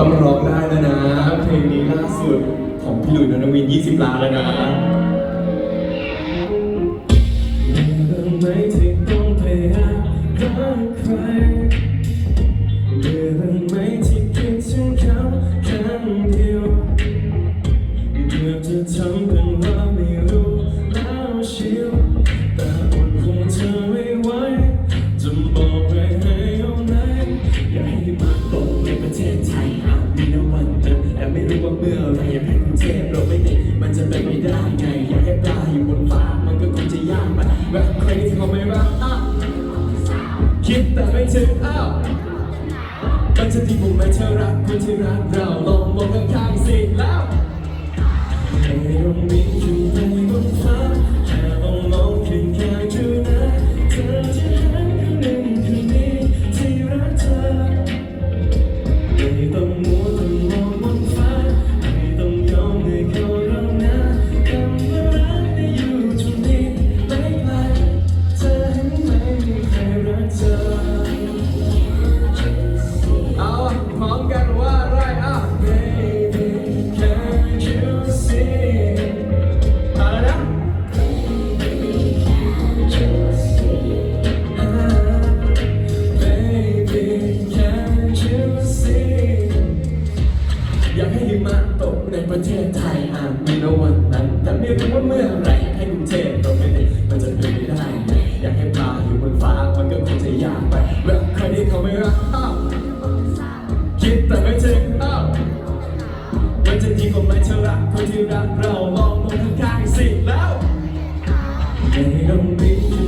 ต้องร้องได้แล้วนะ เพลงนี้ล่าสุดของพี่หลุยนนวิน 20 ล้านแล้วนะ คิดแต่ไม่ถึงอ้าวมันจะที่ผมไม่เธอรักคนที่รักเราลองมองข้างๆสิ คงไม่เท่รักคนที่รักเรามองมุมข้างๆสิแล้วในโรงเรีย